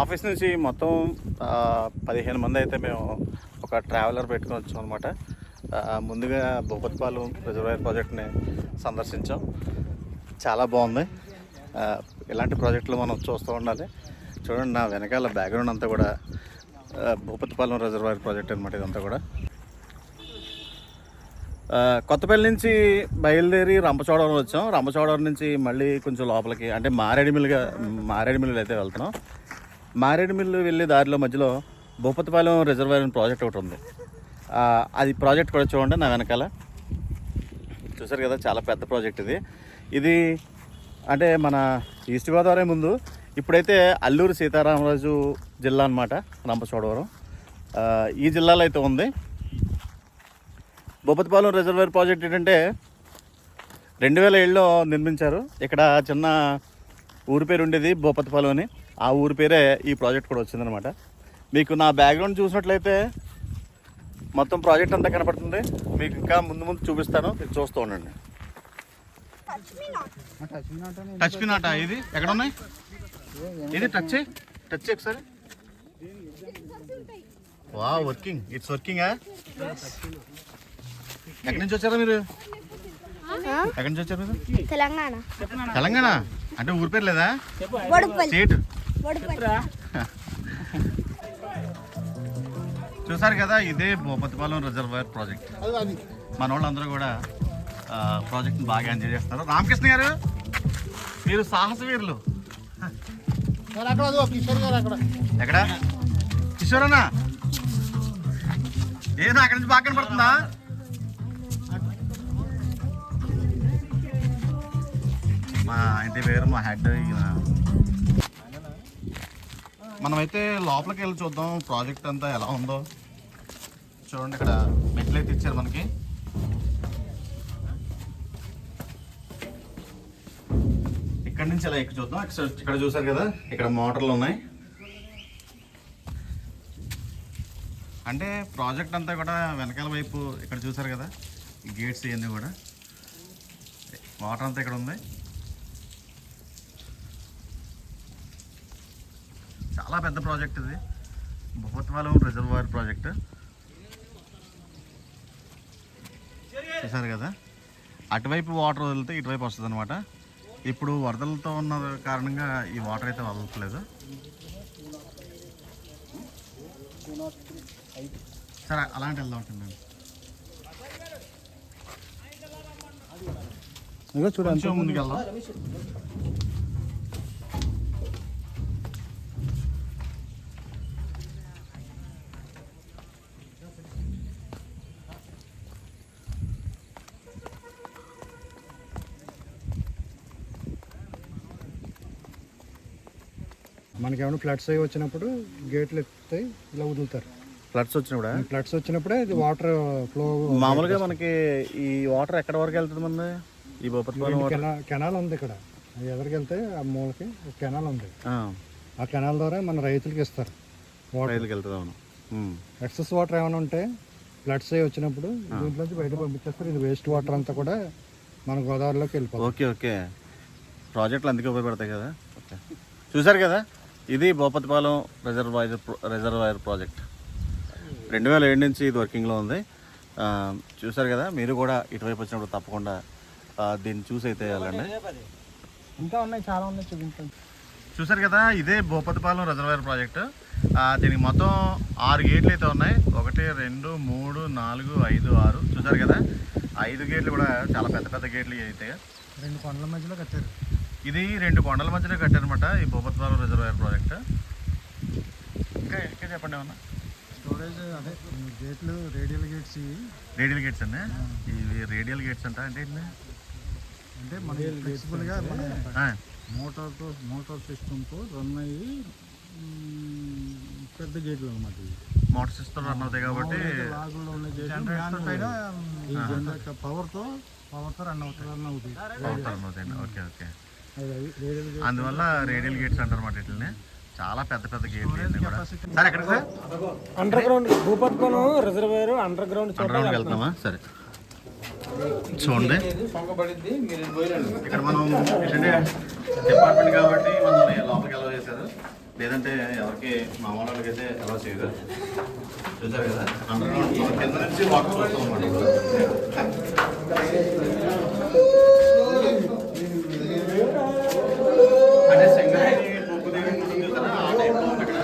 Office నుంచి మొత్తం పదిహేను మంది అయితే మేము ఒక ట్రావెలర్ పెట్టుకుని వచ్చాం అనమాట ముందుగా భూపతిపాలెం రిజర్వాయర్ ప్రాజెక్ట్ని సందర్శించాం. చాలా బాగుంది. ఇలాంటి ప్రాజెక్టులు మనం చూస్తూ ఉండాలి. చూడండి నా వెనకాల బ్యాక్గ్రౌండ్ అంతా కూడా భూపతిపాలెం రిజర్వాయర్ ప్రాజెక్ట్ అనమాట ఇదంతా కూడా. కొత్తపల్లి నుంచి బయలుదేరి రంపచోడవరం వచ్చాం. రంపచోడవరం నుంచి మళ్ళీ కొంచెం లోపలికి అంటే మారేడుమిల్లిగా మారేడుమిల్లి అయితే వెళ్తున్నాం. మారేడుమిల్లు వెళ్ళే దారిలో మధ్యలో భూపతిపాలెం రిజర్వాయర్ ప్రాజెక్ట్ ఒకటి ఉంది. అది ప్రాజెక్ట్ కూడా చూడండి నా వెనకాల. చూసారు కదా చాలా పెద్ద ప్రాజెక్ట్ ఇది. ఇది అంటే మన ఈస్ట్ గోదావరి ముందు ఇప్పుడైతే అల్లూరు సీతారామరాజు జిల్లా అనమాట రంపచోడవరం. ఈ జిల్లాలో అయితే ఉంది. భూపతిపాలెం రిజర్వేర్ ప్రాజెక్ట్ ఏంటంటే రెండు వేల ఏడులో నిర్మించారు. ఇక్కడ చిన్న ఊరి పేరు ఉండేది భూపతిపాలెం అని. ఆ ఊరి పేరే ఈ ప్రాజెక్ట్ కూడా వచ్చిందనమాట మీకు నా బ్యాక్గ్రౌండ్ చూసినట్లయితే మొత్తం ప్రాజెక్ట్ అంతా కనపడుతుంది. మీకు ఇంకా ముందు ముందు చూపిస్తాను. మీరు చూస్తూ ఉండండి. టచ్ పిన్ ఆట ఇది ఎక్కడ ఉన్నాయి ఇది టచ్ టచ్ ఒకసారి? వా వర్కింగ్ ఇట్స్ వర్కింగ్ ఎక్కడి నుంచి వచ్చారా మీరు? ఎక్కడి నుంచి వచ్చారు మీరు? తెలంగాణ. తెలంగాణ? అంటే ఊరి పేరు లేదా? స్టేట్ చూసారు కదా ఇదే భూపతిపాలెం రిజర్వాయర్ ప్రాజెక్ట్. మన వాళ్ళందరూ కూడా ఆ, ప్రాజెక్ట్ని బాగా ఎంజాయ్ చేస్తున్నారు. రామకృష్ణ గారు మీరు సాహస వీరులు. ఎక్కడ? కిషోరన్నా ఏనా అక్కడి నుంచి బాగా కనపడుతుందా? మా ఇంటి పేరు మా హెడ్ మనమైతే లోపలికి వెళ్ళి చూద్దాం. ప్రాజెక్ట్ అంతా ఎలా ఉందో. చూడండి ఇక్కడ మెట్లు అయితే ఇచ్చారు మనకి. ఇక్కడ నుంచి ఇలా ఎక్కి చూద్దాం. ఇక్కడ చూసారు కదా ఇక్కడ మోటార్లు ఉన్నాయి. అంటే ప్రాజెక్ట్ అంతా కూడా వెనకాల వైపు ఇక్కడ చూసారు కదా గేట్స్ ఇవన్నీ కూడా. వాటర్ అంతా ఇక్కడ ఉంది. చాలా పెద్ద ప్రాజెక్ట్ ఇది. Bhupathipalem reservoir project. చూసారు కదా? అటువైపు వాటర్ వదిలితే ఇటువైపు వస్తుంది అనమాట ఇప్పుడు వరదలతో ఉన్న కారణంగా ఈ వాటర్ అయితే వదలట్లేదు. సరే అలాంటి వెళ్దాం మేము ఇగో చూడు కొంచెం ముందుకు వెళ్దాం మనకి ఏమైనా ఫ్లడ్స్ అవి వచ్చినప్పుడు గేట్లు ఎత్తుతాయి ఇలా వదులుతారు. ఫ్లడ్స్ వచ్చినప్పుడు? ఫ్లడ్స్ వచ్చినప్పుడే ఇది వాటర్ ఫ్లో మామూలుగా మనకి ఈ వాటర్ ఎక్కడ వరకు వెళ్తుంది మన ఈ వాటర్? కెనాల్ ఉంది ఇక్కడ. ఎదరికి వెళ్తే ఆ మూలకి కెనాల్ ఉంది. ఆ, కెనాల్ ద్వారా మన రైతులకి ఇస్తారు వాటర్. రైలుకి వెళ్తుంది అవును. ఉమ్. ఎక్సెస్ వాటర్ ఏమైనా ఉంటే ఫ్లడ్స్ అవి వచ్చినప్పుడు దీంట్లోంచి బయట పంపించేస్తారు. ఇది వేస్ట్ వాటర్ అంతా కూడా మన గోదావరిలోకి వెళ్ళిపోతుంది. Okay okay. ప్రాజెక్టులు అందుకే ఉపయోగపడతాయి కదా? చూసారు కదా? ఇది భూపతిపాలెం రిజర్వాయర్ ప్రో- రిజర్వాయర్ ప్రాజెక్ట్. రెండు వేల ఏడు నుంచి ఇది వర్కింగ్లో ఉంది. చూసారు కదా మీరు కూడా ఇటువైపు వచ్చినప్పుడు తప్పకుండా దీన్ని చూసి అయితే వెళ్ళండి. ఇంకా ఉన్నాయి చాలా ఉన్నాయి చూపించండి. చూసారు కదా ఇదే భూపతిపాలెం రిజర్వాయర్ ప్రాజెక్ట్. దీనికి మొత్తం ఆరు గేట్లు అయితే ఉన్నాయి. ఒకటి రెండు మూడు నాలుగు ఐదు ఆరు. చూసారు కదా ఐదు గేట్లు కూడా చాలా పెద్ద పెద్ద గేట్లు అయితే. రెండు కొండల మధ్యలో కట్టారు. ఇది రెండు కొండల మధ్యలో కట్టారనమాట ఈ భూపతిపాలెం రిజర్వాయర్ ప్రాజెక్ట్. ఇంకా ఇంకా చెప్పండి ఏమన్నా? స్టోరేజ్ అదే గేట్లు రేడియల్ గేట్స్ రేడియల్ గేట్స్ అండి ఇవి రేడియల్ గేట్స్ అంట? అంటే ఏంటి? అంటే మన ఫ్లెక్సిబుల్గా మన మోటార్తో మోటార్ సిస్టమ్తో రన్ అయ్యి పెద్ద గేట్లు అనమాట ఇవి. మోటార్ సిస్టమ్ రన్ అవుతాయి కాబట్టి లాగుల్లో ఉన్న గేట్లు ఈ జనరేటర్ పవర్తో పవర్తో రన్ అవుతాయి రన్ అవుతాయి. పవర్ రన్ అవుతాయి. ఓకే ఓకే అది అవి రేడియల్ గేట్ అందువల్ల రేడియల్ గేట్స్ అంటారు అనమాట వీటిని చాలా పెద్ద పెద్ద గేట్లు కూడా. సార్ ఎక్కడికి sir? Underground Bhupathikonam reservoir underground అండర్గ్రౌండ్కి వెళ్తున్నామా? సరే. చూడండి. ఇక్కడ మనం ఏంటంటే డిపార్ట్మెంట్ కాబట్టి మనల్ని లోపలికి ఎలా చేశారు. లేదంటే ఎవరికి మామూలు వాళ్ళకైతే ఎలా చేయదు చూసారు కదా? అండర్ గ్రౌండ్ కింద నుంచి వాటర్ అన్నమాట అంటే సింగరేణి బొగ్గు దిగి ఉంటుంది చూసారా ఆ టైప్లో ఉంది ఇక్కడ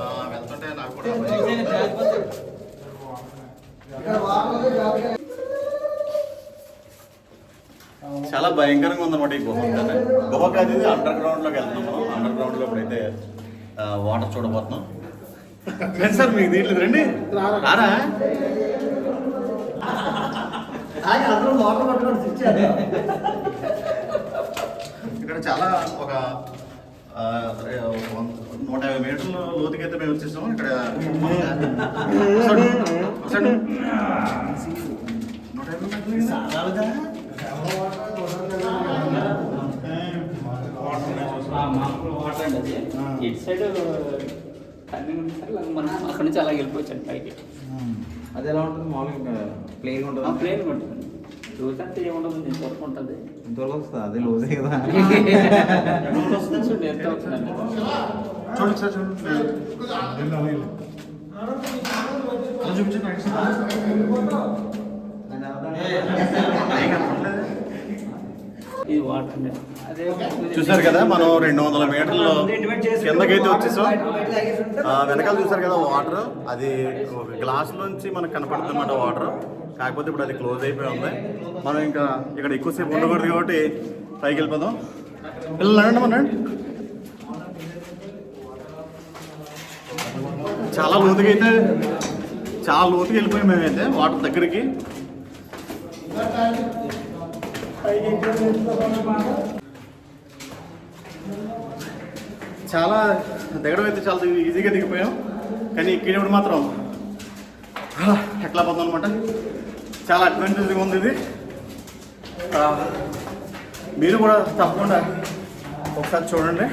ఆ, వెళ్తుంటే నాకు కూడా భయం. చాలా ఉందన్నమాట ఈ గుహ అంతానే. గుహ కాదు ఇది అండర్ గ్రౌండ్లోకి వెళ్తున్నాం మనం. అండర్ గ్రౌండ్లో ఇప్పుడైతే వాటర్ చూడబోతున్నాం. రండి సార్ మీకు దీంట్లో రండి. రారా? ఇక్కడ చాలా ఒక నూట యాభై మీటర్ల లోతుకైతే మేము వచ్చేసాము. ఇక్కడ. నూట యాభై మీటర్లు మామూలు వాటర్ అండి అది. ఇటు సైడ్ మనం అక్కడ నుంచి అలా వెళ్ళిపోవచ్చు అండి పైకి అది ఎలా ఉంటుంది? మామూలుగా ప్లేన్ ఉంటుంది? ప్లేన్ ఉంటుంది. రోజు అంటే ఏముండదు ఇంతవరకు ఉంటుంది ఇంతవరకు వస్తుంది? అది లూజే కదా. చూడండి ఎంత అవుతుందండి చూడండి సార్ చూడండి. అలా చూపించండి రైట్ సైడ్. ఏం కనపడలేదు. ఇది వాటర్ చూసారు కదా మనం రెండు వందల మీటర్లు కిందకైతే వచ్చేసాం. వెనకాల చూసారు కదా వాటర్ అది ఒక గ్లాస్ నుంచి మనకు కనపడుతుందన్నమాట వాటర్ కాకపోతే ఇప్పుడు అది క్లోజ్ అయిపోయి ఉంది. మనం ఇంకా ఇక్కడ ఎక్కువసేపు ఉండకూడదు కాబట్టి పైకి వెళ్ళిపోదాం. పిల్లలు అనండి మన చాలా లోతుగా అయితే చాలా లోతుగా వెళ్ళిపోయాం మేమైతే వాటర్ దగ్గరికి. చాలా దిగడం అయితే చాలా ఈజీగా దిగిపోయాం. కానీ ఎక్కేటప్పుడు మాత్రం ఎట్లా పోతాం అనమాట చాలా అడ్వెంచర్గా ఉంది ఇది. మీరు కూడా తప్పకుండా ఒకసారి చూడండి.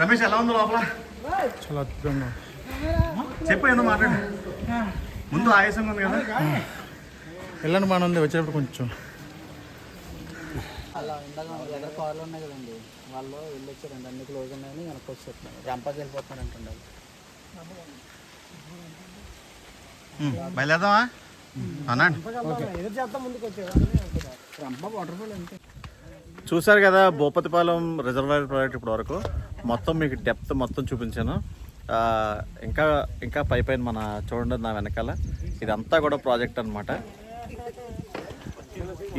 రమేష్ ఎలా ఉంది లోపల? చాలా అద్భుతంగా చెప్పు ఏందో మాట్లాడు. ముందు ఆయాసంగా ఉంది కదా. వెళ్ళండి బాగానే ఉంది వచ్చేటప్పుడు కొంచెం. అలా ఇందాక దగ్గర కార్లు ఉన్నాయి కదండి? వాళ్ళు వెళ్ళొచ్చారండి. అన్ని క్లోజ్ ఉన్నాయని వెనక్కి వచ్చేస్తున్నారు. రంపాకి వెళ్ళిపోతున్నాడు అంటుండే బయలుదేరదామా? అనండి చూశారు కదా భూపతిపాలెం రిజర్వాయర్ ప్రాజెక్ట్ ఇప్పటి వరకు. మొత్తం మీకు డెప్త్ మొత్తం చూపించాను. ఆ, ఇంకా ఇంకా పై పైన మన చూడండి నా వెనకాల. ఇదంతా కూడా ప్రాజెక్ట్ అన్నమాట.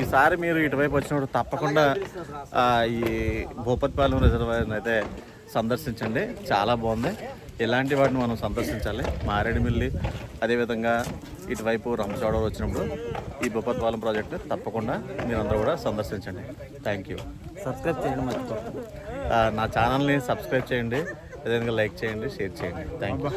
ఈసారి మీరు ఇటువైపు వచ్చినప్పుడు తప్పకుండా ఈ భూపతిపాలెం రిజర్వాయర్ని అయితే సందర్శించండి. చాలా బాగుంది. ఇలాంటి వాటిని మనం సందర్శించాలి? మారేడుమిల్లి అదేవిధంగా ఇటువైపు రంపచోడవరం వచ్చినప్పుడు ఈ భూపతిపాలెం ప్రాజెక్ట్ తప్పకుండా మీరందరూ కూడా సందర్శించండి. థ్యాంక్ యూ సబ్స్క్రైబ్ చేయడం నా ఛానల్ని సబ్స్క్రైబ్ చేయండి అదేవిధంగా లైక్ చేయండి షేర్ చేయండి. Thank you